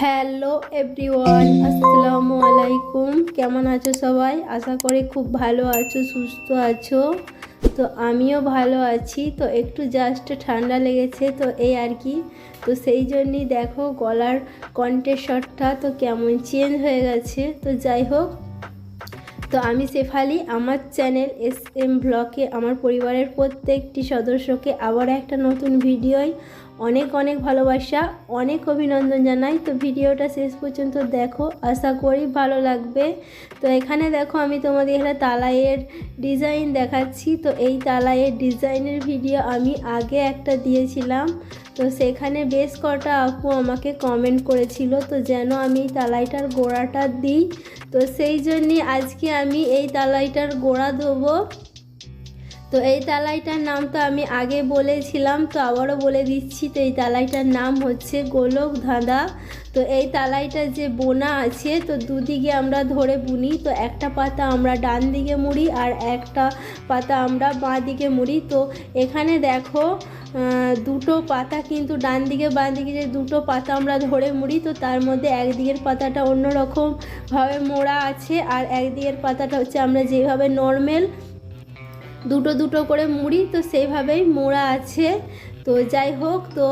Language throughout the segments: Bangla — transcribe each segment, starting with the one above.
হ্যালো এভরিওয়ান, আসসালামু আলাইকুম। কেমন আছো সবাই? আশা করি খুব ভালো আছো, সুস্থ আছো। তো আমিও ভালো আছি। তো একটু জাস্ট ঠান্ডা লেগেছে তো এই আর কি। তো সেই জন্যই দেখো গলার কণ্ঠস্বরটা তো কেমন চেঞ্জ হয়ে গেছে। তো যাই হোক, তো আমি শেফালি, আমার চ্যানেল এস এম ব্লকে আমার পরিবারের প্রত্যেকটি সদস্যকে আবার একটা নতুন ভিডিওয় অনেক অনেক ভালোবাসা, অনেক অভিনন্দন জানাই। তো ভিডিওটা শেষ পর্যন্ত দেখো, আশা করি ভালো লাগবে। তো এখানে দেখো আমি তোমাদের এখানে তালাইয়ের ডিজাইন দেখাচ্ছি। তো এই তালাইয়ের ডিজাইনের ভিডিও আমি আগে একটা দিয়েছিলাম। তো সেখানে বেশ কটা আপু আমাকে কমেন্ট করেছিল, তো যেন আমি তালাইটার গোড়াটা দিই। তো সেই জন্যে আজকে আমি এই তালাইটার গোড়া দেবো তো এই তালাইটার নাম তো আমি আগে বলেছিলাম, তো আবারও বলে দিচ্ছি, তো এই তালাইটার নাম হচ্ছে গোলক ধাঁধা। তো এই তালাইটা যে বোনা আছে, তো দুদিকে আমরা ধরে বুনি, তো একটা পাতা আমরা ডান দিকে মুড়ি আর একটা পাতা আমরা বাঁ দিকে মুড়ি। তো এখানে দেখো দুটো পাতা কিন্তু ডান দিকে বাঁ দিকে যে দুটো পাতা আমরা ধরে মুড়ি, তো তার মধ্যে একদিকের পাতাটা অন্যরকমভাবে মোড়া আছে আর একদিকের পাতাটা হচ্ছে আমরা যেভাবে নর্মাল দুটো দুটো করে মুড়ি, তো সেইভাবেই মোড়া আছে। তো যাই হোক, তো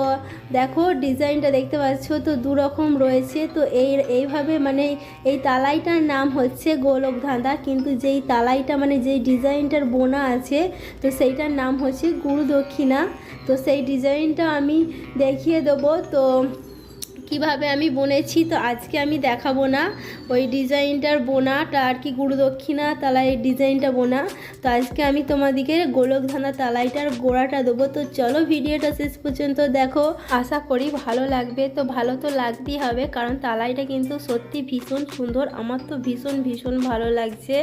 দেখো ডিজাইনটা দেখতে পাচ্ছ, তো দু রকম রয়েছে। তো এই, এইভাবে মানে এই তালাইটার নাম হচ্ছে গোলক ধাঁধা কিন্তু যেই তালাইটা মানে যেই ডিজাইনটার বোনা আছে, তো সেইটার নাম হচ্ছে গুরু দক্ষিণা তো সেই ডিজাইনটা আমি দেখিয়ে দেবো। তো কীভাবে আমি বুনেছি তো আজকে আমি দেখাবো না। ওই ডিজাইনটার বোনাটা আর কি গুরুদক্ষিণা তালাই ডিজাইনটা বোনা। তো আজকে আমি তোমাদিকে গোলক ধাঁধা তালাইটার গোড়াটা দেবো। তো চলো ভিডিওটা শেষ পর্যন্ত দেখো। আশা করি ভালো লাগবে। তো ভালো তো লাগতেই হবে, কারণ তালাইটা কিন্তু সত্যি ভীষণ সুন্দর। আমার তো ভীষণ ভীষণ ভালো লাগছে।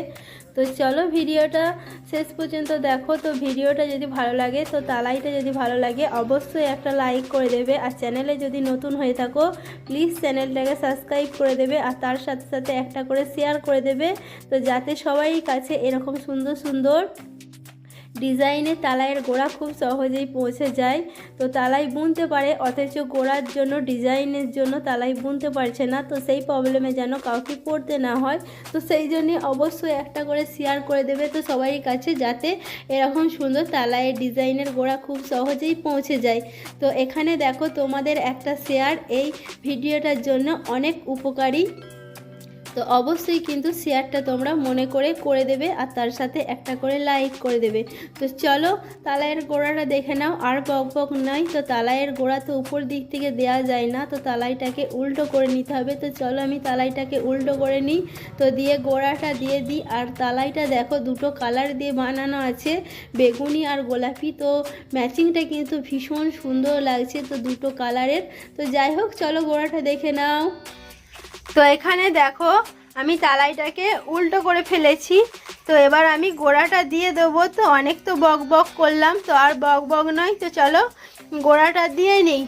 তো চলো ভিডিওটা শেষ পর্যন্ত দেখো। তো ভিডিওটা যদি ভালো লাগে, তো তালাইটা যদি ভালো লাগে, অবশ্যই একটা লাইক করে দেবে। আর চ্যানেলে যদি নতুন হয়ে থাকো প্লিজ চ্যানেলটাকে সাবস্ক্রাইব করে দেবে। আর তার সাথে সাথে একটা করে শেয়ার করে দেবে। তো যাতে সবাই কাছে এরকম সুন্দর সুন্দর ডিজাইনের তালাইয়ের গোড়া খুব সহজেই পৌঁছে যায়। তো তালাই বুনতে পারে, অথচ গোড়ার জন্য, ডিজাইনের জন্য তালাই বুনতে পারছে না। তো সেই প্রবলেমে যেন কাউকে পড়তে না হয়। তো সেই জন্যে অবশ্যই একটা করে শেয়ার করে দেবে তো সবাই কাছে, যাতে এরকম সুন্দর তালাইয়ের ডিজাইনের গোড়া খুব সহজেই পৌঁছে যায়। তো এখানে দেখো তোমাদের একটা শেয়ার এই ভিডিওটার জন্য অনেক উপকারী। তো অবশ্যই কিন্তু শেয়ারটা তোমরা মনে করে করে দেবে আর তার সাথে একটা করে লাইক করে দেবে। তো চলো তালাইয়ের গোড়াটা দেখে নাও, আর বক বক নয়। তো তালাইয়ের গোড়া তো উপর দিক থেকে দেওয়া যায় না, তো তালাইটাকে উল্টো করে নিতে হবে। তো চলো আমি তালাইটাকে উল্টো করে নিই। তো দিয়ে গোড়াটা দিয়ে দিই, আর তালাইটা দেখো দুটো কালার দিয়ে বানানো আছে, বেগুনি আর গোলাপি। তো ম্যাচিংটা কিন্তু ভীষণ সুন্দর লাগছে তো দুটো কালারের তো যাই হোক, চলো গোড়াটা দেখে নাও। তো এখানে দেখো, আমি তালাইটাকে উল্টো করে ফেলেছি। তো এবার আমি গোড়াটা দিয়ে দেবো। তো অনেক তো বক বক করলাম, তো আর বক বক নয়। তো চলো, গোড়াটা দিয়ে নিই।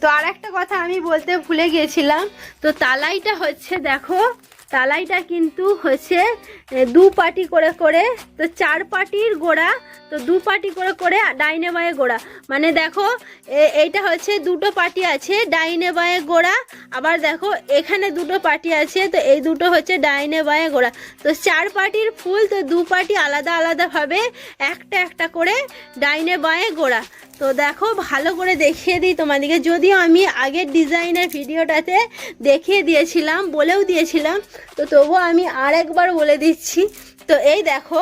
তো আর একটা কথা আমি বলতে ভুলে গিয়েছিলাম তো তালাইটা হচ্ছে, দেখো তালাইটা কিন্তু হচ্ছে দু পাটি করে করে, তো চার পাটির গোড়া, তো দু পাটি করে করে ডাইনে বাঁয়ে গোড়া। মানে দেখো এইটা হচ্ছে দুটো পাটি আছে, ডাইনে বাঁয়ে গোড়া, আবার দেখো এখানে দুটো পাটি আছে, তো এই দুটো হচ্ছে ডাইনে বাঁয়ে গোড়া। তো চার পাটির ফুল, তো দু পাটি আলাদা আলাদাভাবে একটা একটা করে ডাইনে বাঁয়ে গোড়া। তো দেখো, ভালো করে দেখিয়ে দিই তোমাদেরকে। যদিও আমি আগের ডিজাইনের ভিডিওটাতে দেখিয়ে দিয়েছিলাম, বলেও দিয়েছিলাম, তো তবুও আমি আরেকবার বলে দিচ্ছি। তো এই দেখো,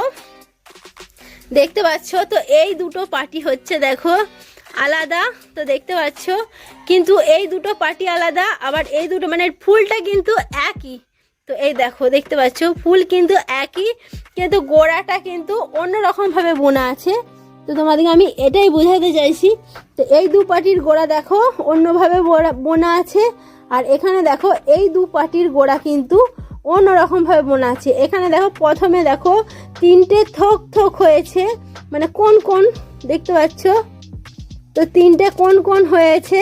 দেখতে পাচ্ছ? তো এই দুটো পার্টি হচ্ছে দেখো, আলাদা, তো দেখতে পাচ্ছ? কিন্তু এই দুটো পার্টি আলাদা, আবার এই দুটো মানে ফুলটা কিন্তু একই। তো এই দেখো, দেখতে পাচ্ছ? ফুল কিন্তু একই, কিন্তু গোড়াটা কিন্তু অন্যরকমভাবে বোনা আছে। তো তোমাদেরকে আমি এটাই বোঝাতে চাইছি, তো এই দু পাটির গোড়া দেখো, অন্যভাবে বোনা আছে, আর এখানে দেখো এই দু পাটির গোড়া কিন্তু অন্যরকমভাবে বোনা আছে। এখানে দেখো প্রথমে দেখো তিনটে থোক থোক হয়েছে মানে কোন কোন, দেখতে পাচ্ছ? তো তিনটে কোন কোন হয়েছে,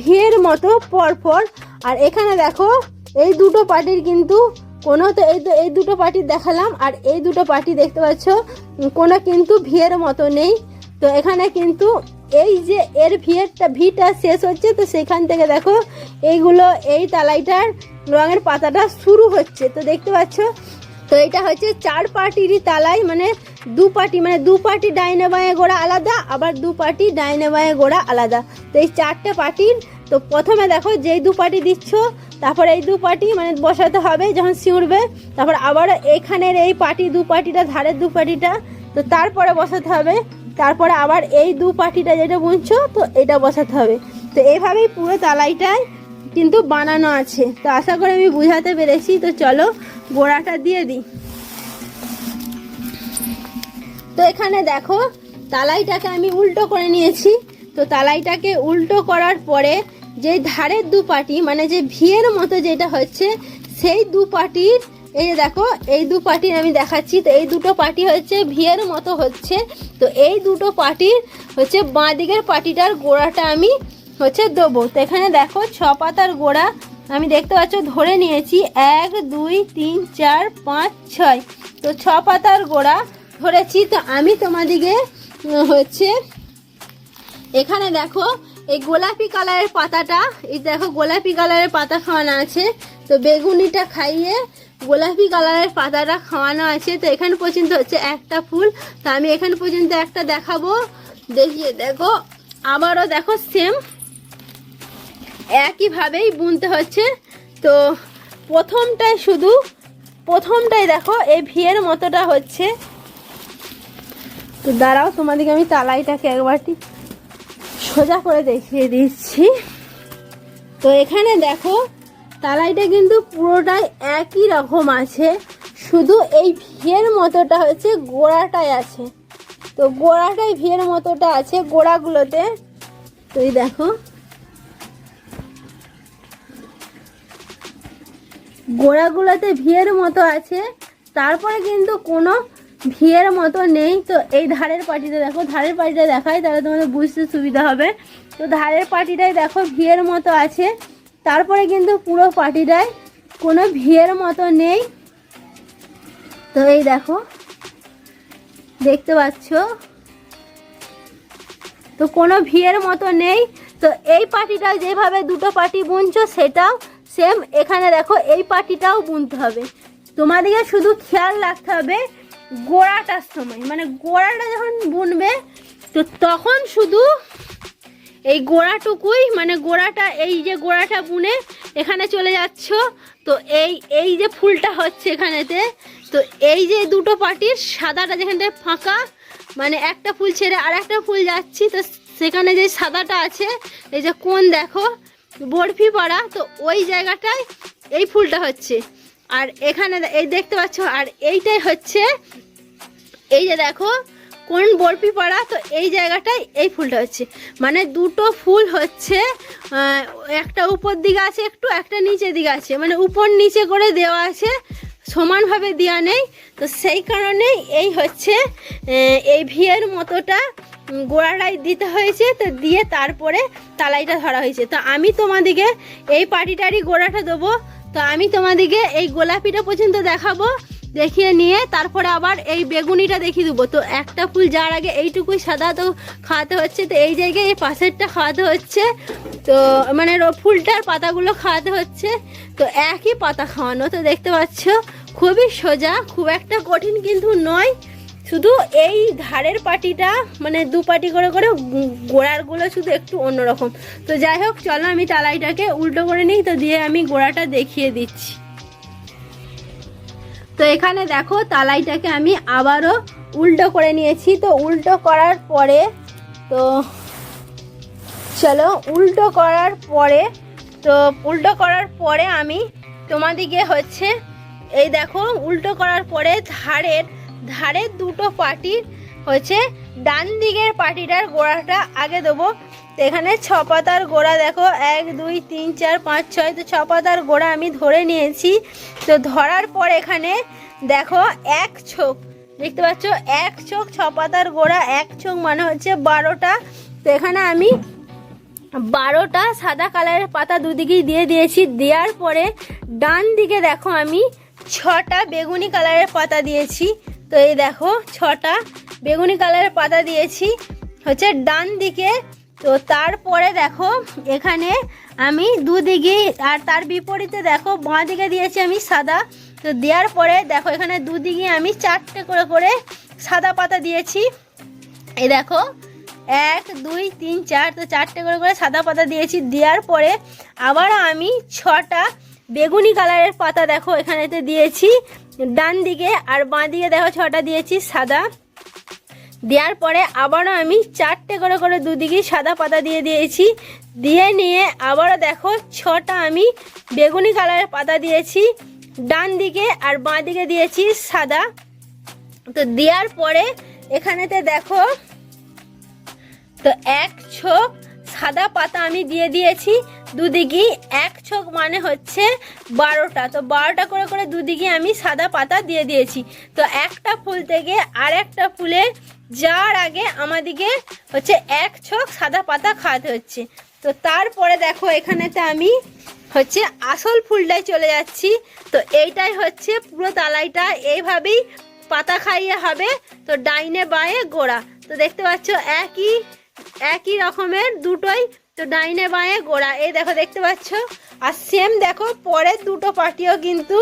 ভিয়ের মতো পরপর। আর এখানে দেখো এই দুটো পার্টির কিন্তু কোনো তো এই এই দুটো পার্টি দেখালাম, আর এই দুটো পার্টি দেখতে পাচ্ছ, কোনো কিন্তু ভিয়ের মতো নেই। তো এখানে কিন্তু এই যে এর ভিয়েরটা ভিটা শেষ হচ্ছে, তো সেখান থেকে দেখো, এইগুলো, এই তালাইটার রঙের পাতাটা শুরু হচ্ছে। তো দেখতে পাচ্ছ, তো এটা হচ্ছে চার পার্টিরই তালাই মানে দু পার্টি মানে দু পার্টি ডাইনে বাঁয়ে গোড়া আলাদা, আবার দু পার্টি ডাইনে বাঁয়ে গোড়া আলাদা। তো এই চারটে পার্টির তো প্রথমে দেখো যেই দু পার্টি দিচ্ছ, তারপর এই দু পার্টি মানে বসাতে হবে যখন শিউরবে তারপর আবার এখানের এই পার্টি দু পার্টিটা ধারের দু পার্টিটা তো তারপরে বসাতে হবে। তারপরে আবার এই দু পার্টিটা যেটা বুনছো, তো এটা বসাতে হবে। তো এইভাবেই পুরো তালাইটায় কিন্তু বানানো আছে। তো আশা করি আমি বুঝাতে পেরেছি, তো চলো গোড়াটা দিয়ে দিই। তো এখানে দেখো, তালাইটাকে আমি উল্টো করে নিয়েছি। তো তালাইটাকে উল্টো করার পরে যে ধারের দু পাটি মানে যে ভিয়ের মতো যেটা হচ্ছে, সেই দু পাটির এই যে দেখো, এই দু পাটির আমি দেখাচ্ছি, তো এই দুটো পাটি হচ্ছে ভিয়ের মতো হচ্ছে, তো এই দুটো পাটির হচ্ছে বাঁ দিকের পাটিটার গোড়াটা আমি হচ্ছে দেবো। তো এখানে দেখো, ছ পাতার গোড়া আমি দেখতে পাচ্ছ, ধরে নিয়েছি, এক, দুই, তিন, চার, পাঁচ, ছয়। তো ছ পাতার গোড়া ধরেছি, তো আমি তোমাদিকে হচ্ছে, এখানে দেখো এই গোলাপি কালারের পাতাটা, এই দেখো গোলাপি কালারের পাতা খাওয়ানো আছে। তো বেগুনিটা খাইয়ে গোলাপি কালারের পাতাটা খাওয়ানো আছে। তো এখানে পর্যন্ত হচ্ছে একটা ফুল। তো আমি এখানে পর্যন্ত একটা দেখাবো। দেখিয়ে দেখো, আবারও দেখো সেম একইভাবেই বুনতে হচ্ছে। তো প্রথমটায় শুধু, প্রথমটাই দেখো, এই ভিয়ের মতোটা হচ্ছে। তো দাঁড়াও, তোমাদেরকে আমি তালাইটাকে একবারটি সোজা করে দেখিয়ে দিচ্ছি। তো এখানে দেখো, তালাইটা কিন্তু পুরোটাই একই রকম আছে। শুধু এই ভিয়ের মতোটা হচ্ছে, গোড়াটাই আছে। তো গোড়াটাই ভিয়ের মতোটা আছে গোড়াগুলোতে। তো এই দেখো। গোড়াগুলোতে ভিয়ের মতো আছে। তারপরে কিন্তু কোনো ভিয়ের মতো নেই। তো এই ধারের পাটিটা দেখো, ধারের পাটিটা দেখাই, তাহলে তোমাদের বুঝতে সুবিধা হবে। তো ধারের পাটিটাই দেখো ভিয়ের মতো আছে। তারপরে কিন্তু পুরো পাটিটায় কোনো ভিয়ের মতো নেই। তো এই দেখো, দেখতে পাচ্ছ? তো কোনো ভিয়ের মতো নেই। তো এই পাটিটা যেভাবে দুটো পাটি বুনছো, সেটাও সেম এখানে দেখো, এই পাটিটাও বুনতে হবে। তোমাদেরকে শুধু খেয়াল রাখতে হবে গোড়াটার সময় মানে গোড়াটা যখন বুনবে, তো তখন শুধু এই গোড়াটুকুই মানে গোড়াটা, এই যে গোড়াটা বুনে এখানে চলে যাচ্ছ, তো এই এই যে ফুলটা হচ্ছে এখানেতে, তো এই যে দুটো পাটির সাদাটা যেখানটায় ফাঁকা মানে একটা ফুল ছেড়ে আর একটা ফুল যাচ্ছি, তো সেখানে যে সাদাটা আছে, এই যে কোন দেখো বরফি পাড়া তো ওই জায়গাটায় এই ফুলটা হচ্ছে। আর এখানে এই দেখতে পাচ্ছ, আর এইটাই হচ্ছে, এই যে দেখো, কোন বরফি পড়া, তো এই জায়গাটায় এই ফুলটা হচ্ছে। মানে দুটো ফুল হচ্ছে একটা উপর দিকে আছে একটু, একটা নিচের দিকে আছে। মানে উপর নিচে করে দেওয়া আছে, সমানভাবে দেওয়া নেই। তো সেই কারণেই এই হচ্ছে এই ভিয়ের মতোটা গোড়াটাই দিতে হয়েছে। তো দিয়ে তারপরে তালাইটা ধরা হয়েছে। তো আমি তোমাদিকে এই পাটিটারই গোড়াটা দেবো। তো আমি তোমাদিকে এই গোলাপিটা পর্যন্ত দেখাবো, দেখিয়ে নিয়ে তারপরে আবার এই বেগুনিটা দেখিয়ে দেবো। তো একটা ফুল যাওয়ার আগে এইটুকুই সাদা তো খাওয়াতে হচ্ছে, তো এই জায়গায় এই পাশেরটা খাওয়াতে হচ্ছে। তো মানে ফুলটার পাতাগুলো খাওয়াতে হচ্ছে। তো একই পাতা খাওয়ানো, তো দেখতে পাচ্ছ, খুবই সোজা, খুব একটা কঠিন কিন্তু নয়। শুধু এই ধারের পাটিটা মানে দু পাটি করে করে গোড়ারগুলো শুধু একটু অন্যরকম। তো যাই হোক, চলো আমি তালাইটাকে উল্টো করে নিই, তো দিয়ে আমি গোড়াটা দেখিয়ে দিচ্ছি। তো এখানে দেখো, তালাইটাকে আমি আবারও উল্টো করে নিয়েছি। তো উল্টো করার পরে, তো চলো, উল্টো করার পরে, তো উল্টো করার পরে আমি তোমাদিকে হচ্ছে, এই দেখো, উল্টো করার পরে ধারের ধারের দুটো পাটির হচ্ছে ডান দিকের পাটিটার গোড়াটা আগে দেবো। তো এখানে ছ পাতার গোড়া দেখো। এক, দুই, তিন, চার, পাঁচ, ছয়, তো ছ পাতার গোড়া আমি ধরে নিয়েছি। তো ধরার পর এখানে দেখো এক ছোক। দেখতে পাচ্ছ? এক চোখ ছ পাতার গোড়া, এক চোখ মানে হচ্ছে বারোটা। তো এখানে আমি বারোটা সাদা কালারের পাতা দুদিকেই দিয়ে দিয়েছি। দেওয়ার পরে ডান দিকে দেখো আমি ছটা বেগুনি কালারের পাতা দিয়েছি। তো এই দেখো, ছটা বেগুনি কালারের পাতা দিয়েছি। হচ্ছে ডান দিকে, তো তারপরে দেখো, এখানে আমি দুদিকে, আর তার বিপরীতে দেখো, বাঁ দিকে দিয়েছি আমি সাদা। তো দেওয়ার পরে দেখো, এখানে দুদিকে আমি চারটে করে করে সাদা পাতা দিয়েছি। এই দেখো, এক, দুই, তিন, চার, তো চারটে করে করে সাদা পাতা দিয়েছি। দেওয়ার পরে আবার আমি ছটা বেগুনি কালারের পাতা দেখো, এখানেতে দিয়েছি। ডান দিকে আর বাঁ দিকে দেখো ছটা দিয়েছি সাদা। দেওয়ার পরে আবারও আমি চারটে করে করে দুদিকে সাদা পাতা দিয়ে দিয়েছি। দিয়ে নিয়ে আবারও দেখো ছটা আমি বেগুনি কালারের পাতা দিয়েছি। ডান দিকে আর বাঁ দিকে দিয়েছি সাদা। তো দেওয়ার পরে এখানেতে দেখো, তো এক ছোক সাদা পাতা আমি দিয়ে দিয়েছি। দুদিকেই এক ছোক মানে হচ্ছে বারোটা। তো বারোটা করে করে দুদিকে আমি সাদা পাতা দিয়ে দিয়েছি। তো একটা ফুল থেকে আর একটা ফুলের যাওয়ার আগে আমাদিকে হচ্ছে এক ছোক সাদা পাতা খাওয়াতে হচ্ছে। তো তারপরে দেখো এখানেতে আমি হচ্ছে আসল ফুলটায় চলে যাচ্ছি। তো এইটাই হচ্ছে পুরো তালাইটা। এইভাবেই পাতা খাইয়ে হবে। তো ডাইনে বায়ে গোড়া। তো দেখতে পাচ্ছ একই একই রকমের দুটোই তো ডাইনে বাঁয়ে গোড়া। এই দেখো, দেখতে পাচ্ছ? আর সেম দেখো, পরের দুটো পাটিও কিন্তু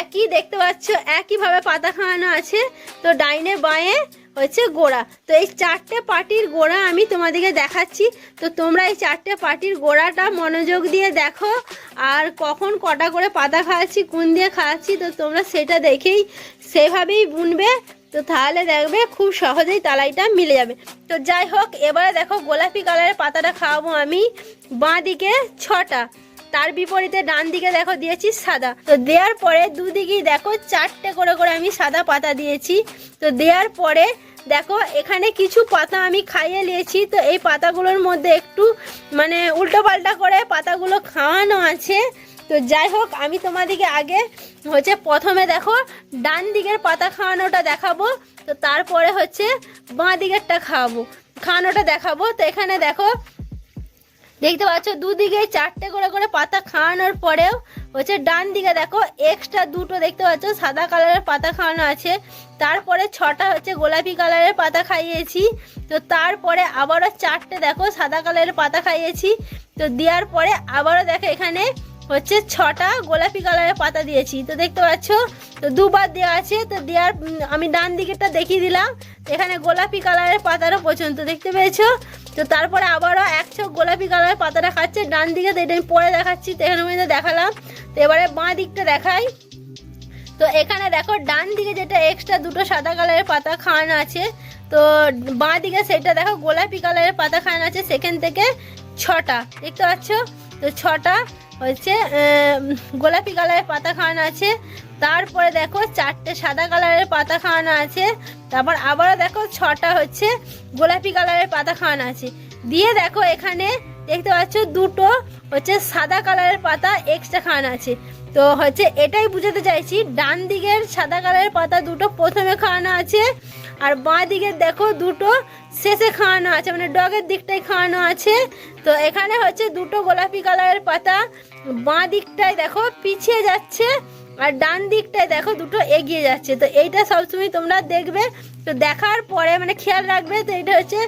একই, দেখতে পাচ্ছ? একইভাবে পাতা খাওয়ানো আছে। তো ডাইনে বাঁয়ে হচ্ছে গোড়া। তো এই চারটে পাটির গোড়া আমি তোমাদেরকে দেখাচ্ছি। তো তোমরা এই চারটে পাটির গোড়াটা মনোযোগ দিয়ে দেখো। আর কখন কটা করে পাতা খাওয়াচ্ছি, কোন দিয়ে খাওয়াচ্ছি, তো তোমরা সেটা দেখেই সেভাবেই বুনবে। তো তাহলে দেখবে খুব সহজেই তালাইটা মিলে যাবে। তো যাই হোক, এবারে দেখো গোলাপি কালারের পাতাটা খাওয়াবো আমি। বাঁ দিকে ছটা, তার বিপরীতে ডান দিকে দেখো দিয়েছি সাদা। তো দেওয়ার পরে দুদিকেই দেখো চারটে করে করে আমি সাদা পাতা দিয়েছি। তো দেওয়ার পরে দেখো এখানে কিছু পাতা আমি খাইয়ে নিয়েছি। তো এই পাতাগুলোর মধ্যে একটু মানে উল্টো পাল্টা করে পাতাগুলো খাওয়ানো আছে। তো যাই হোক, আমি তোমাদেরকে আগে হচ্ছে প্রথমে দেখো, ডান দিকের পাতা খাওয়ানোটা দেখাবো, তো তারপরে হচ্ছে বাঁ দিকেরটা খাওয়াবো, খাওয়ানোটা দেখাবো। তো এখানে দেখো, দেখতে পাচ্ছ দুদিকে চারটে করে করে পাতা খাওয়ানোর পরেও হচ্ছে ডান দিকে দেখো এক্সট্রা দুটো দেখতে পাচ্ছ, সাদা কালারের পাতা খাওয়ানো আছে। তারপরে ছটা হচ্ছে গোলাপি কালারের পাতা খাইয়েছি। তো তারপরে আবারও চারটে দেখো, সাদা কালারের পাতা খাইয়েছি। তো দেওয়ার পরে আবারও দেখো এখানে হচ্ছে ছটা গোলাপি কালারের পাতা দিয়েছি। তো দেখতে পাচ্ছ, তো দুবার দেওয়া আছে, তো দেওয়ার আমি ডান দিকেরটা দেখিয়ে দিলাম। এখানে গোলাপি কালারের পাতারও পছন্দ দেখতে পেয়েছ? তো তারপরে আবারও এক চোখ গোলাপি কালারের পাতাটা খাচ্ছে, ডান দিকে তো এটা আমি পরে দেখাচ্ছি, তো এখানে মধ্যে দেখালাম। তো এবারে বাঁ দিকটা দেখাই। তো এখানে দেখো, ডান দিকে যেটা এক্সট্রা দুটো সাদা কালারের পাতা খাওয়ানো আছে, তো বাঁ দিকে সেটা দেখো, গোলাপি কালারের পাতা খাওয়ানো আছে, সেখান থেকে ছটা। দেখতে পাচ্ছ? তো ছটা হচ্ছে গোলাপি কালারের পাতা খাওয়ানো আছে, তারপরে দেখো চারটে সাদা কালারের পাতা খাওয়ানো আছে, তারপর আবারও দেখো ছটা হচ্ছে গোলাপি কালারের পাতা খাওয়ানো আছে। দিয়ে দেখো এখানে দেখতে পাচ্ছ দুটো হচ্ছে সাদা কালারের পাতা এক্সট্রা খাওয়ানো আছে। তো হচ্ছে এটাই বুঝাতে চাইছি, ডান দিকের সাদা কালারের পাতা দুটো প্রথমে খাওয়ানো আছে আর বাঁ দিকের দেখো দুটো শেষে খাওয়ানো আছে মানে ডগের দিকটাই খাওয়ানো আছে। তো এখানে হচ্ছে দুটো গোলাপি কালারের পাতা, বাঁ দিকটায় দেখো পিছিয়ে যাচ্ছে আর ডান দিকটায় দেখো দুটো এগিয়ে যাচ্ছে। তো এইটা সবসময় তোমরা দেখবে, তো দেখার পরে মানে খেয়াল রাখবে, তো এটা হচ্ছে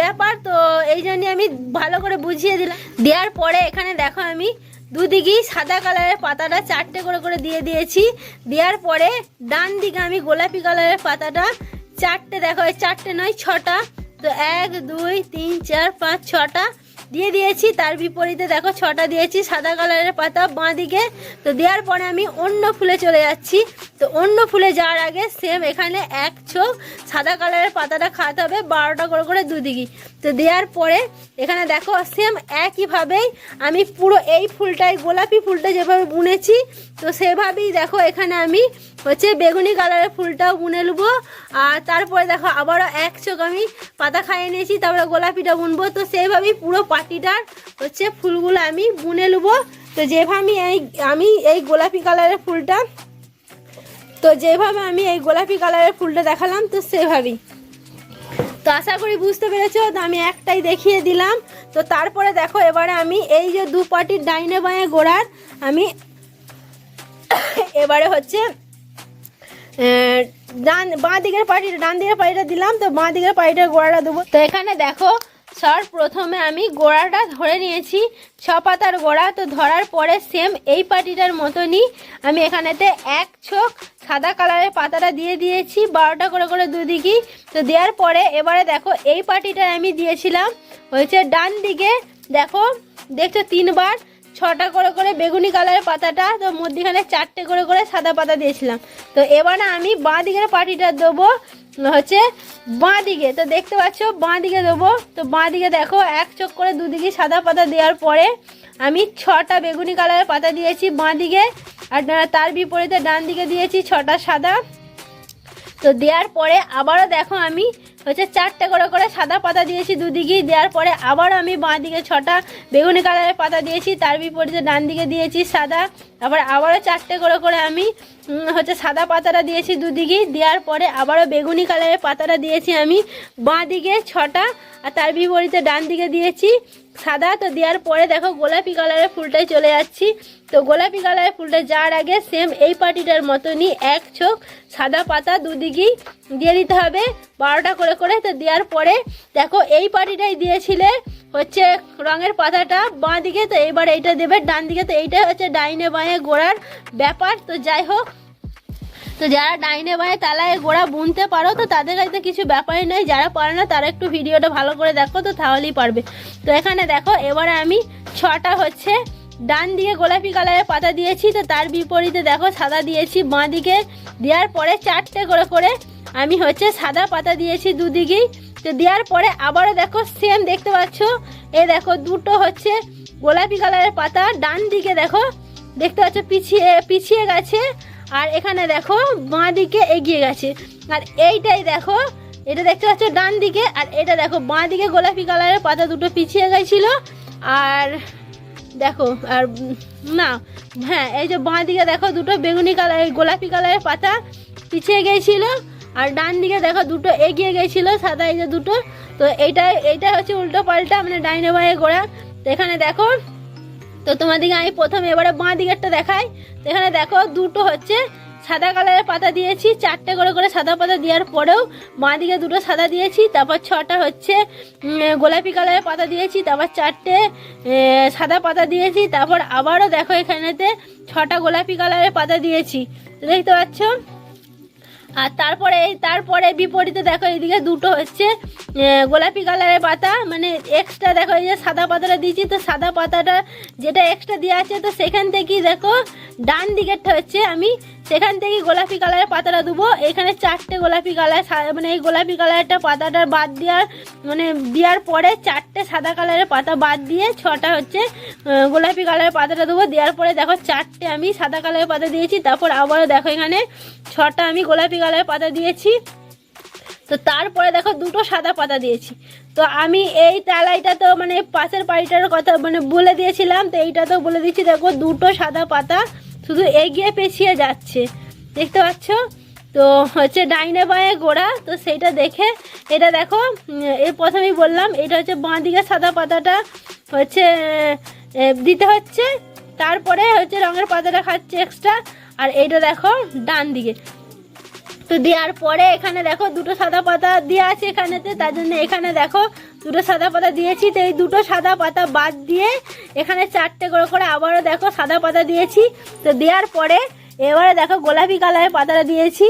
ব্যাপার। তো এই জন্যে আমি ভালো করে বুঝিয়ে দিলাম। দেওয়ার পরে এখানে দেখো আমি দুদিকেই সাদা কালারের পাতাটা চারটে করে করে দিয়ে দিয়েছি। দেওয়ার পরে ডান দিকে আমি গোলাপি কালারের পাতাটা চারটে দেখো চারটে নয়, ছটা। তো এক, দুই, তিন, চার, পাঁচ, ছটা। দিয়ে দিয়েছি, তার বিপরীতে দেখো ছটা দিয়েছি, সাদা কালারের পাতা বাঁ দিকে তো দেওয়ার পরে আমি অন্য ফুলে চলে যাচ্ছি। তো অন্য ফুলে যাওয়ার আগে সেম এখানে এক চোখ সাদা কালারের পাতাটা খাওয়াতে হবে, বারোটা করে করে দুদিকে। তো দেওয়ার পরে এখানে দেখো সেম একইভাবেই আমি পুরো এই ফুলটাই, গোলাপি ফুলটা যেভাবে বুনেছি, তো সেভাবেই দেখো এখানে আমি হচ্ছে বেগুনি কালারের ফুলটাও বুনে নেব। আর তারপরে দেখো আবারও এক চোখ আমি পাতা খাইয়ে নিয়েছি, তারপরে গোলাপিটা বুনবো। তো সেইভাবেই পুরো পাটিটার হচ্ছে ফুলগুলো আমি বুনে নেব। তো যেভাবে এই, আমি এই গোলাপি কালারের ফুলটা, তো যেভাবে আমি এই গোলাপি কালারের ফুলটা দেখালাম, তো সেভাবেই। তো আশা করি বুঝতে পেরেছ, তো আমি একটাই দেখিয়ে দিলাম। তো তারপরে দেখো, এবারে আমি এই যে দু পাটির ডাইনে বাঁয়ে গোড়ার, আমি এবারে হচ্ছে ডান, বাঁ দিকের পাটিটা, ডান দিকের পাটিটা দিলাম, তো বাঁ দিকের পাটিটা গোড়াটা দেবো। তো এখানে দেখো সর প্রথমে আমি গোড়াটা ধরে নিয়েছি, ছ পাতার গোড়া, তো ধরার পরে সেম এই পাটিটার মতনই আমি এখানেতে এক ছোক সাদা কালারের পাতাটা দিয়ে দিয়েছি, বারোটা করে করে দুদিকেই তো দেওয়ার পরে এবারে দেখো, এই পাটিটা আমি দিয়েছিলাম হয়েছে ডান দিকে, দেখো, দেখছ তিনবার, ছটা করে করে বেগুনি কালারের পাতাটা, তো মধ্যিখানে চারটে করে করে সাদা পাতা দিয়েছিলাম। তো এবারে আমি বাঁ দিকের পাটিটা দেবো হচ্ছে বাঁ দিকে। তো দেখতে পাচ্ছ, বাঁ দিকে দেবো। তো বাঁ দিকে দেখো, এক চোখ করে দুদিকে সাদা পাতা দেওয়ার পরে আমি ছটা বেগুনি কালারের পাতা দিয়েছি বাঁ দিকে, আর তার বিপরীতে ডান দিকে দিয়েছি ছটা সাদা। তো দেওয়ার পরে আবারও দেখো আমি হচ্ছে চারটে করে করে সাদা পাতা দিয়েছি দুদিকেই, দেওয়ার পরে আবারও আমি বাঁ দিকে ছটা বেগুনি কালারের পাতা দিয়েছি, তার বিপরীতে ডান দিকে দিয়েছি সাদা, তারপরে আবারও চারটে করে করে আমি হচ্ছে সাদা পাতাটা দিয়েছি দুদিকেই, দেওয়ার পরে আবারও বেগুনি কালারের পাতাটা দিয়েছি আমি বাঁ দিকে ছটা আর তার বিপরীতে ডান দিকে দিয়েছি সাদা। তো দেওয়ার পরে দেখো গোলাপি কালারের ফুলটাই চলে যাচ্ছি। তো গোলাপি কালারের ফুলটা যাওয়ার আগে সেম এই পাটিটার মতনই এক চোখ সাদা পাতা দুদিকেই দিয়ে দিতে হবে। বারোটা করে করে তো দেওয়ার পরে দেখো এই পাটিটাই দিয়েছিলে হচ্ছে রঙের পাতাটা বাঁ দিকে, তো এইবার এইটা দেবে, ডান দিকে, তো এইটাই হচ্ছে ডাইনে বাঁয়ে গোড়ার ব্যাপার। তো যাই হোক, তো যারা ডাইনে বাঁয়ে তালায় গোড়া বুনতে পারো, তো তাদের কাছে কিছু ব্যাপারই নেই। যারা পারে না, তারা একটু ভিডিওটা ভালো করে দেখো, তো তাহলেই পারবে। তো এখানে দেখো, এবারে আমি ছটা হচ্ছে ডান দিকে গোলাপি কালারের পাতা দিয়েছি, তো তার বিপরীতে দেখো সাদা দিয়েছি, বাঁ দিকে দেওয়ার পরে চারটে করে করে আমি হচ্ছে সাদা পাতা দিয়েছি দুদিকেই। তো দেওয়ার পরে আবারও দেখো সেম দেখতে পাচ্ছ। এ দেখো, দুটো হচ্ছে গোলাপি কালারের পাতা, ডান দিকে দেখো, দেখতে পাচ্ছ পিছিয়ে পিছিয়ে গেছে, আর এখানে দেখো বাঁ দিকে এগিয়ে গেছে। আর এইটাই দেখো, এটা দেখতে পাচ্ছ ডান দিকে, আর এটা দেখো বাঁ দিকে গোলাপি কালারের পাতা দুটো পিছিয়ে গেছিল। আর দেখো, আর না হ্যাঁ এই যে বাঁ দিকে দেখো দুটো বেগুনি কালার গোলাপি কালারের পাতা পিছিয়ে গেছিল। আর ডান দিকে দেখো দুটো এগিয়ে গেছিল, সাদা এই যে দুটো। তো এইটা এইটা হচ্ছে উল্টো পাল্টা মানে ডাইনে বাঁয়ে গোড়া। তো এখানে দেখো, তো তোমাদেরকে আমি প্রথম এবারে বাঁ দিকেরটা দেখাই। তো এখানে দেখো দুটো হচ্ছে সাদা কালারের পাতা দিয়েছি, চারটে করে করে সাদা পাতা দেওয়ার পরেও বাঁ দিকে দুটো সাদা দিয়েছি, তারপর ছটা হচ্ছে গোলাপি কালারের পাতা দিয়েছি, তারপর চারটে সাদা পাতা দিয়েছি, তারপর আবারও দেখো এখানেতে ছটা গোলাপি কালারের পাতা দিয়েছি। দেখতে পাচ্ছ? আর তারপরে তারপরে বিপরীতে দেখো এইদিকে দুটো হচ্ছে গোলাপি কালারের পাতা মানে এক্সট্রা দেখো এই যে সাদা পাতাটা দিয়েছি, তো সাদা পাতাটা যেটা এক্সট্রা দেওয়া আছে, তো সেখান থেকেই দেখো ডান দিকেরটা হচ্ছে আমি, সেখান থেকেই গোলাপি কালারের পাতাটা দেবো। এখানে চারটে গোলাপি কালার মানে এই গোলাপি কালারটা পাতাটা বাদ দেওয়ার মানে দেওয়ার পরে চারটে সাদা কালারের পাতা বাদ দিয়ে ছটা হচ্ছে গোলাপি কালারের পাতাটা দেবো। দেওয়ার পরে দেখো চারটে আমি সাদা কালারের পাতা দিয়েছি, তারপর আবারও দেখো এখানে ছটা আমি গোলাপি কালারের পাতা দিয়েছি। তো তারপরে দেখো দুটো সাদা পাতা দিয়েছি। তো আমি এই তালাইটা তো মানে পাশের বাড়িটার কথা মানে বলে দিয়েছিলাম, তো এইটা তো বলে দিচ্ছি দেখো দুটো সাদা পাতা শুধু এগিয়ে পেছিয়ে যাচ্ছে। দেখতে পাচ্ছ? তো হচ্ছে ডাইনে বাঁয়ে গোড়া, তো সেইটা দেখে এটা দেখো, এর প্রথমেই বললাম, এটা হচ্ছে বাঁ দিকে সাদা পাতাটা হচ্ছে দিতে হচ্ছে, তারপরে হচ্ছে রঙের পাতাটা খাচ্ছে এক্সট্রা আর এইটা দেখো ডান দিকে। তো দেওয়ার পরে এখানে দেখো দুটো সাদা পাতা দেওয়া আছে এখানেতে, তার জন্য এখানে দেখো দুটো সাদা পাতা দিয়েছি। তো এই দুটো সাদা পাতা বাদ দিয়ে এখানে চারটে করে করে আবারও দেখো সাদা পাতা দিয়েছি। তো দেওয়ার পরে এবারে দেখো গোলাপি কালারের পাতাটা দিয়েছি।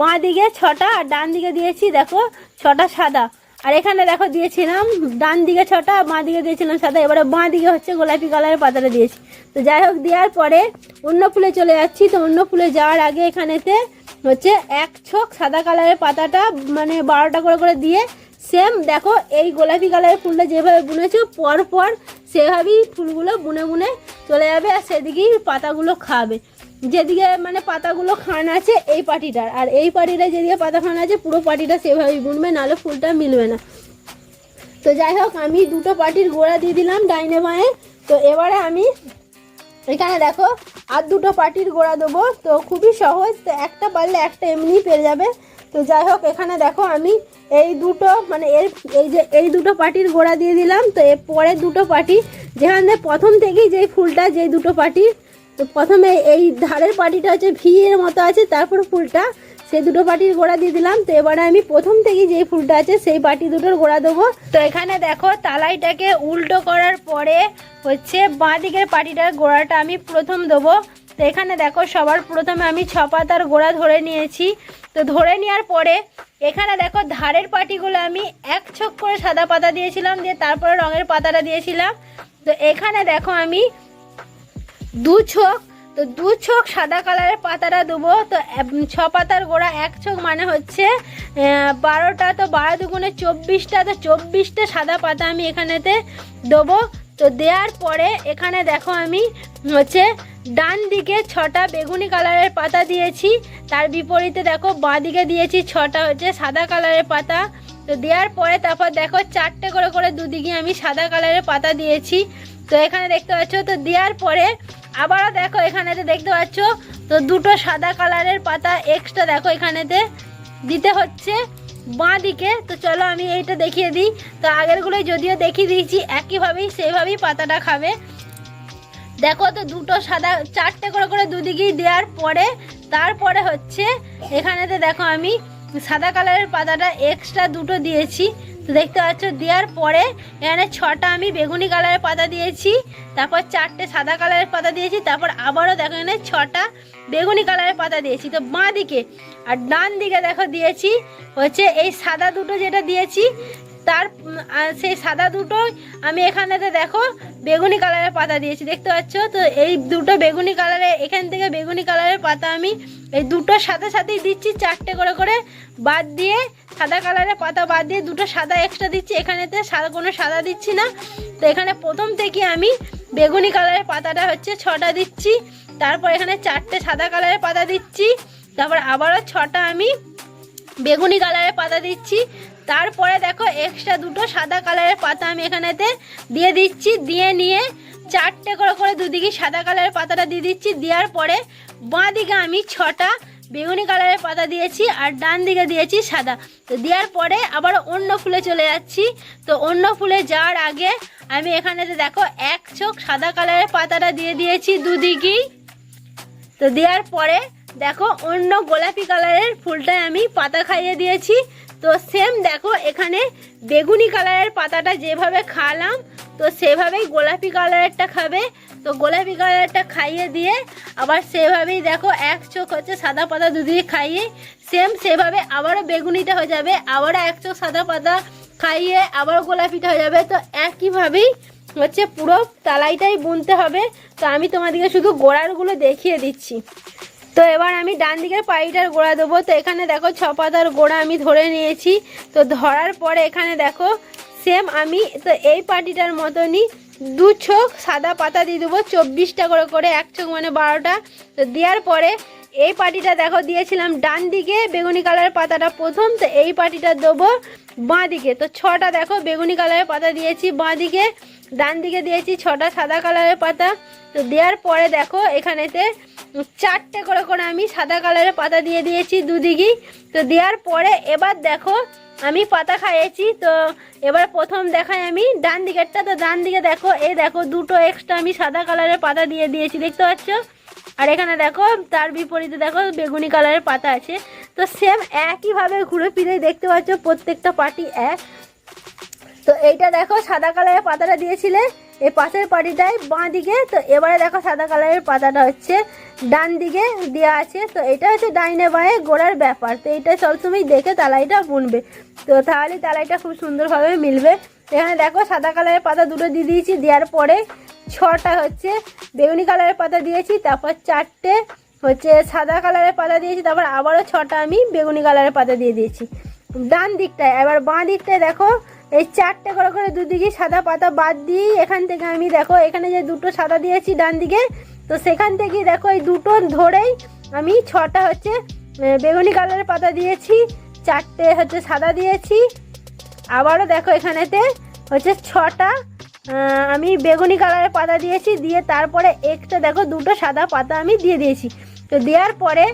বাঁ দিকে ছটা আর ডান দিকে দিয়েছি দেখো ছটা সাদা। আর এখানে দেখো দিয়েছিলাম ডান দিকে ছটা, বাঁ দিকে দিয়েছিলাম সাদা। এবারে বাঁ দিকে হচ্ছে গোলাপি কালারের পাতাটা দিয়েছি। তো যাই হোক, দেওয়ার পরে অন্য ফুলে চলে যাচ্ছি। তো অন্য ফুলে যাওয়ার আগে এখানেতে হচ্ছে এক ছোক সাদা কালারের পাতাটা মানে বারোটা করে করে দিয়ে সেম দেখো এই গোলাপি কালারের ফুলটা যেভাবে বুনেছো পর পর সেভাবেই ফুলগুলো বুনে বুনে চলে যাবে আর সেদিকেই পাতাগুলো খাবে। যেদিকে মানে পাতাগুলো খান আছে এই পাটিটার, আর এই পাটিটা যেদিকে পাতা খান আছে পুরো পাটিটা সেভাবেই বুনবে, নাহলে ফুলটা মিলবে না। তো যাই হোক, আমি দুটো পাটির গোড়া দিয়ে দিলাম ডাইনে বাঁয়ে। তো এবারে আমি এখানে দেখো, আর দুটো পাটির গোড়া দেবো। তো খুবই সহজ, তো একটা পারলে একটা এমনি পেয়ে যাবে। তো যাই হোক, এখানে দেখো আমি এই দুটো মানে এর, এই যে, এই দুটো পাটির গোড়া দিয়ে দিলাম। তো এর পরে দুটো পাটি, যেখানে প্রথম থেকেই যেই ফুলটা, যেই দুটো পাটি, তো প্রথমে এই ধারের পাটিটা হচ্ছে ভি এর মতো আছে, তারপর ফুলটা সেই দুটো পাটির গোড়া দিয়ে দিলাম। তো এবারে আমি প্রথম থেকে যে ফুলটা আছে, সেই পাটি দুটোর গোড়া দেবো। তো এখানে দেখো, তালাইটাকে উল্টো করার পরে হচ্ছে বাঁ দিকের পাটিটার গোড়াটা আমি প্রথম দেবো। তো এখানে দেখো, সবার প্রথমে আমি ছ পাতার গোড়া ধরে নিয়েছি। তো ধরে নেওয়ার পরে এখানে দেখো, ধারের পাটিগুলো আমি এক ছক করে সাদা পাতা দিয়েছিলাম, দিয়ে তারপরে রঙের পাতাটা দিয়েছিলাম। তো এখানে দেখো আমি দু ছক তো দু ছক সাদা কালারের পাতাটা দেবো। তো ছ পাতার গোড়া এক ছক মানে হচ্ছে বারোটা তো বারো দুগুণে চব্বিশটা, তো চব্বিশটা সাদা পাতা আমি এখানেতে দেবো। তো দেওয়ার পরে এখানে দেখো আমি হচ্ছে ডান দিকে ছটা বেগুনি কালারের পাতা দিয়েছি। তার বিপরীতে দেখো বাঁ দিকে দিয়েছি ছটা হচ্ছে সাদা কালারের পাতা। তো দেওয়ার পরে তারপর দেখো চারটে করে করে দুদিকে আমি সাদা কালারের পাতা দিয়েছি। তো এখানে দেখতে পাচ্ছ, তো দেওয়ার পরে আবারও দেখো এখানেতে দেখতে পাচ্ছ, তো দুটো সাদা কালারের পাতা এক্সট্রা দেখো এখানেতে দিতে হচ্ছে বাঁ দিকে তো চলো আমি এইটা দেখিয়ে দিই। তো আগেরগুলোই যদিও দেখিয়ে দিয়েছি, একইভাবেই সেইভাবেই পাতাটা খাবে। দেখো তো দুটো সাদা, চারটে করে করে দুদিকেই দেওয়ার পরে, তারপরে হচ্ছে এখানেতে দেখো আমি সাদা কালারের পাতাটা এক্সট্রা দুটো দিয়েছি। তো দেখতে পাচ্ছ, দেওয়ার পরে এখানে ছটা আমি বেগুনি কালারের পাতা দিয়েছি, তারপর চারটে সাদা কালারের পাতা দিয়েছি, তারপর আবারও দেখো এখানে ছটা বেগুনি কালারের পাতা দিয়েছি। তো বাঁ দিকে আর ডান দিকে দেখো দিয়েছি হচ্ছে এই সাদা দুটো যেটা দিয়েছি, তার সেই সাদা দুটো আমি এখানেতে দেখো বেগুনি কালারের পাতা দিয়েছি। দেখতে পাচ্ছ? তো এই দুটো বেগুনি কালারের, এখান থেকে বেগুনি কালারের পাতা আমি এই দুটোর সাথে সাথেই দিচ্ছি, চারটে করে করে বাদ দিয়ে সাদা কালারের পাতা বাদ দিয়ে দুটো সাদা এক্সট্রা দিচ্ছি। এখানেতে সাদা, কোনো সাদা দিচ্ছি না। তো এখানে প্রথম থেকে আমি বেগুনি কালারের পাতাটা হচ্ছে ছটা দিচ্ছি। তারপর এখানে চারটে সাদা কালারের পাতা দিচ্ছি। তারপর আবারও ছটা আমি বেগুনি কালারের পাতা দিচ্ছি। তারপরে দেখো এক্সট্রা দুটো সাদা কালারের পাতা আমি এখানেতে দিয়ে দিচ্ছি। দিয়ে নিয়ে চারটে করে করে দুদিকে সাদা কালারের পাতাটা দিয়ে দিচ্ছি। দেওয়ার পরে বাঁ দিকে আমি ছটা বেগুনি কালারের পাতা দিয়েছি আর ডান দিকে দিয়েছি সাদা। তো দেওয়ার পরে আবার অন্য ফুলে চলে যাচ্ছি। তো অন্য ফুলে যাওয়ার আগে আমি এখানেতে দেখো, এক চোখ সাদা কালারের পাতাটা দিয়ে দিয়েছি দুদিকেই। তো দেওয়ার পরে দেখো, অন্য গোলাপি কালারের ফুলটায় আমি পাতা খাইয়ে দিয়েছি। তো সেম দেখো, এখানে বেগুনি কালারের পাতাটা যেভাবে খাওয়ালাম তো সেভাবেই গোলাপি কালারেরটা খাবে। তো গোলাপি কালারটা খাইয়ে দিয়ে আবার সেভাবেই দেখো এক চোখ হচ্ছে সাদা পাতা দুদিকে খাইয়ে সেম সেভাবে আবারও বেগুনিটা হয়ে যাবে, আবারও এক চোখ সাদা পাতা খাইয়ে আবার গোলাপিটা হয়ে যাবে। তো একইভাবেই হচ্ছে পুরো তালাইটাই বুনতে হবে। তো আমি তোমাদেরকে শুধু গোড়ারগুলো দেখিয়ে দিচ্ছি। তো এবার আমি ডান দিকের পাড়িটার গোড়া দেবো। তো এখানে দেখো ছ পাতার গোড়া আমি ধরে নিয়েছি। তো ধরার পরে এখানে দেখো সেম, আমি তো এই পাটিটার মতনই দু চোখ সাদা পাতা দিয়ে দেবো, চব্বিশটা করে করে এক চোখ মানে বারোটা। তো দেওয়ার পরে এই পাটিটা দেখো, দিয়েছিলাম ডান দিকে বেগুনি কালারের পাতাটা প্রথম, তো এই পাটিটা দেবো বাঁ দিকে। তো ছটা দেখো, বেগুনি কালারের পাতা দিয়েছি বাঁ দিকে, ডান দিকে দিয়েছি ছটা সাদা কালারের পাতা। তো দেওয়ার পরে দেখো, এখানেতে চারটে করে করে আমি সাদা কালারের পাতা দিয়ে দিয়েছি দুদিকেই। তো দেওয়ার পরে এবার দেখো আমি পাতা খাইয়েছি, তো এবার প্রথম দেখায় আমি, ডান দিকেরটা, তো ডান দিকে দেখো, এই দেখো দুটো এক্সট্রা আমি সাদা কালারের পাতা দিয়ে দিয়েছি, দেখতে পাচ্ছ? আর এখানে দেখো, তার বিপরীতে দেখো বেগুনি কালারের পাতা আছে, তো সেম একইভাবে ঘুরে ফিরে দেখতে পাচ্ছ, প্রত্যেকটা পার্টি এক। তো এইটা দেখো, সাদা কালারের পাতাটা দিয়েছিলে এই পাশের পাটিটায় বাঁ দিকে, তো এবারে দেখো সাদা কালারের পাতাটা হচ্ছে। ডান দিকে দেওয়া আছে, তো এটা হচ্ছে ডাইনে বাঁয়ে গোড়ার ব্যাপার। তো এটা সবসময় দেখে তালাইটা বুনবে। তো তাহলে তালাইটা খুব সুন্দরভাবে মিলবে। এখানে দেখো সাদা কালারের পাতা দুটো দিয়ে দিয়েছি, দেওয়ার পরে ছটা হচ্ছে বেগুনি কালারের পাতা দিয়েছি, তারপর চারটে হচ্ছে সাদা কালারের পাতা দিয়েছি, তারপর আবারও ছটা আমি বেগুনি কালারের পাতা দিয়ে দিয়েছি। ডান দিকটায়, এবার বাঁ দিকটায় দেখো এই চারটে করে করে দুদিকে সাদা পাতা বাদ দিই এখান থেকে আমি দেখো, এখানে যে দুটো সাদা দিয়েছি ডান দিকে, তো সেখান থেকে দেখো এই দুটো ধরেই আমি ছটা হচ্ছে বেগুনি কালারের পাতা দিয়েছি, চারটে হচ্ছে সাদা দিয়েছি, আবারও দেখো এখানেতে হচ্ছে ছটা আমি বেগুনি কালারের পাতা দিয়েছি, দিয়ে তারপরে একটা দেখো দুটো সাদা পাতা আমি দিয়ে দিয়েছি। তো দেওয়ার পরে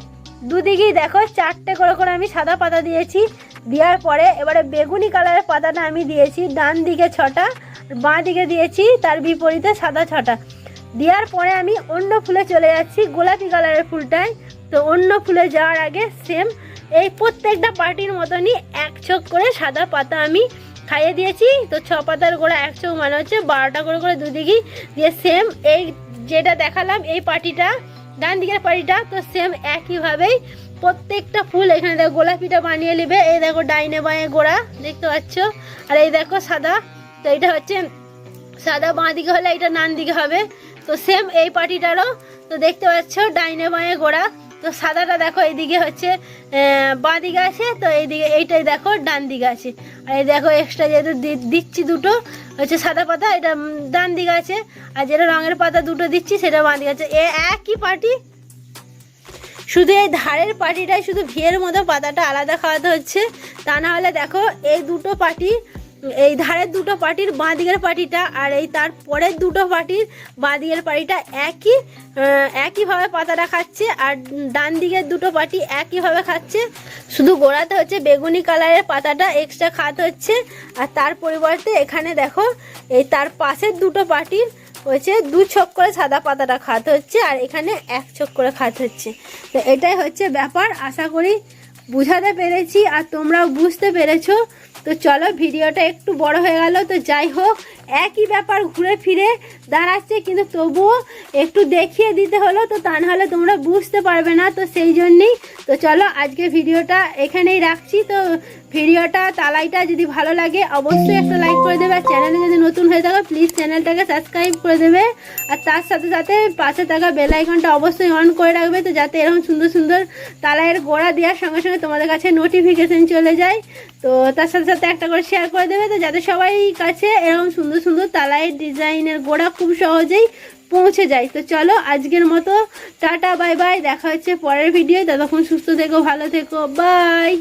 দুদিকেই দেখো চারটে করে করে আমি সাদা পাতা দিয়েছি দেওয়ার পরে এবারে বেগুনি কালারের পাতাটা আমি দিয়েছি, ডান দিকে ছটা, বাঁ দিকে দিয়েছি, তার বিপরীতে সাদা ছটা। দেওয়ার পরে আমি অন্য ফুলে চলে যাচ্ছি, গোলাপি কালারের ফুলটায়। তো অন্য ফুলে যাওয়ার আগে সেম এই প্রত্যেকটা পার্টির মতনই এক চোখ করে সাদা পাতা আমি খাইয়ে দিয়েছি। তো ছ পাতার গোড়া এক চোখ মানে হচ্ছে বারোটা করে করে দুদিকেই দিয়ে সেম এই যেটা দেখালাম, এই পার্টিটা, ডান দিকের পার্টিটা, তো সেম একইভাবেই প্রত্যেকটা ফুল এখানে দেখো, গোলাপিটা বানিয়ে নেবে। এই দেখো ডাইনে বাঁয়ে গোড়া, দেখতে পাচ্ছ? আর এই দেখো সাদা। তো এটা হচ্ছে সাদা বাঁ দিকে হলে এটা ডান দিকে হবে। তো সেম এই পার্টিটারও তো দেখতে পাচ্ছ ডাইনে বাঁয়ে গোড়া। তো সাদাটা দেখো, এইদিকে হচ্ছে বাঁ দিকে আছে, তো এইদিকে এইটাই দেখো, ডান দিকে আছে। আর এই দেখো এক্সট্রা যেহেতু দিচ্ছি দুটো, হচ্ছে সাদা পাতা, এটা ডান দিকে আছে। আর যেটা রঙের পাতা দুটো দিচ্ছি, সেটা বাঁ দিকে আছে। এ একই পার্টি শুধু এই ধারের পাটিটাই শুধু ভিয়ের মতো পাতাটা আলাদা খাওয়াতে হচ্ছে। তা না হলে দেখো, এই দুটো পাটি এই ধারের দুটো পাটির বাঁ দিকের পাটিটা আর এই তার পরের দুটো পাটির বাঁ দিকের পাটিটা একই একইভাবে পাতাটা খাচ্ছে আর ডান দিকের দুটো পাটি একইভাবে খাচ্ছে। শুধু গোড়াতে হচ্ছে বেগুনি কালারের পাতাটা এক্সট্রা খাওয়াতে হচ্ছে। আর তার পরিবর্তে এখানে দেখো, এই তার পাশের দুটো পাটির হচ্ছে দু ছক করে সাদা পাতাটা খাওয়াতে হচ্ছে আর এখানে এক ছক করে খাওয়াতে হচ্ছে। তো এটাই হচ্ছে ব্যাপার। আশা করি বুঝাতে পেরেছি আর তোমরাও বুঝতে পেরেছ। তো চলো ভিডিওটা একটু বড় হয়ে গেল, তো যাই হোক, একই ব্যাপার ঘুরে ফিরে দাঁড়াচ্ছে, কিন্তু তবুও একটু দেখিয়ে দিতে হলো, তো তা নাহলে তোমরা বুঝতে পারবে না, তো সেই জন্যেই। তো চলো আজকে ভিডিওটা এখানেই রাখছি, তো ভিডিওটা, তালাইটা যদি ভালো লাগে, অবশ্যই একটা লাইক করে দেবে, আর চ্যানেলে যদি নতুন হয়ে থাকো, প্লিজ চ্যানেলটাকে সাবস্ক্রাইব করে দেবে, আর তার সাথে সাথে পাশে থাকা বেল আইকনটা অবশ্যই অন করে রাখবে, তো যাতে এরকম সুন্দর সুন্দর তালাইয়ের গোড়া দেওয়ার সঙ্গে সঙ্গে তোমাদের কাছে নোটিফিকেশন চলে যায়। তো তার সাথে সাথে একটা করে শেয়ার করে দেবে। তো যাতে সবাই কাছে এরকম সুন্দর সুন্দর তালাইয়ের ডিজাইনের গোড়া খুব সহজেই পৌঁছে যায়। তো চলো আজকের মতো টাটা বাই বাই দেখা হচ্ছে পরের ভিডিও ততক্ষণ সুস্থ থেকো, ভালো থেকো বাই